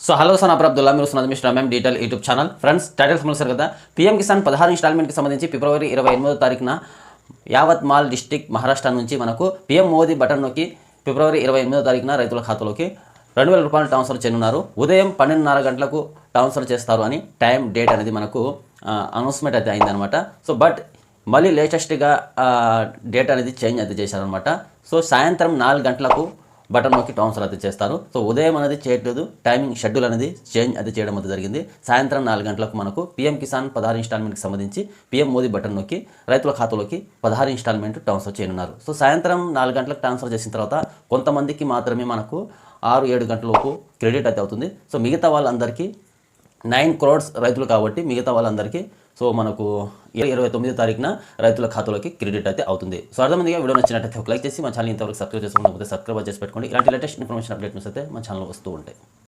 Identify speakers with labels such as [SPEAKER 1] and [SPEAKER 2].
[SPEAKER 1] So hello sir అబ్ర అబ్దుల్లా మీరు సున్నది mister MM detail YouTube channel friends title సమస్యారు కదా. PM Kisan పదహారు ఇన్స్టాల్మెంట్కి సంబంధించి ఫిబ్రవరి ఇరవై ఎనిమిదో తారీఖున యావత్మాల్ డిస్టిక్ మహారాష్ట్ర నుంచి మనకు పీఎం మోదీ బటన్ నొక్కి ఫిబ్రవరి ఇరవై ఎనిమిదో తారీఖున రైతుల ఖాతాలోకి రెండు వేల రూపాయలు ట్రాన్స్ఫర్ చేయనున్నారు. ఉదయం పన్నెండున్నర గంటలకు ట్రాన్స్ఫర్ చేస్తారు అని టైం డేట్ అనేది మనకు అనౌన్స్మెంట్ అయితే అయిందనమాట సో బట్ మళ్ళీ లేటెస్ట్గా డేట్ అనేది చేంజ్ అయితే చేశారనమాట సో సాయంత్రం నాలుగు గంటలకు బటన్ నొక్కి ట్రాన్స్ఫర్ అయితే చేస్తారు. సో ఉదయం అనేది చేయట్లేదు టైమింగ్ షెడ్యూల్ అనేది చేంజ్ అయితే చేయడం అయితే జరిగింది. సాయంత్రం నాలుగు గంటలకు మనకు పీఎం కిసాన్ పదహారు ఇన్స్టాల్మెంట్కి సంబంధించి పీఎం మోదీ బటన్ నొక్కి రైతుల ఖాతాలోకి పదహారు ఇన్స్టాల్మెంట్ ట్రాన్స్ఫర్ చేయనున్నారు. సో సాయంత్రం నాలుగు గంటలకు ట్రాన్స్ఫర్ చేసిన తర్వాత కొంతమందికి మాత్రమే మనకు ఆరు ఏడు గంటలలోపు క్రెడిట్ అయితే అవుతుంది. సో మిగతా వాళ్ళందరికీ నైన్ క్రోడ్స్ రైతులు కాబట్టి మిగతా వాళ్ళందరికీ సో మనకు ఇరవై ఇరవై తొమ్మిదో తారీఖున రైతుల ఖాతాలోకి క్రెడిట్ అయితే అవుతుంది. సో అర్థమందిగా? వీడియో నచ్చినట్టయితే ఒక లైక్ చేసి మా ఛానల్ ఇంతవరకు సబ్స్క్రైబ్ చేసుకోకపోతే సబ్స్క్రైబ్ చేసి పెట్టుకోండి. ఇలాంటి లేటెస్ట్ ఇన్ఫర్మేషన్ అప్డేట్స్ అయితే మా ఛానల్ వస్తూ ఉంటాయి.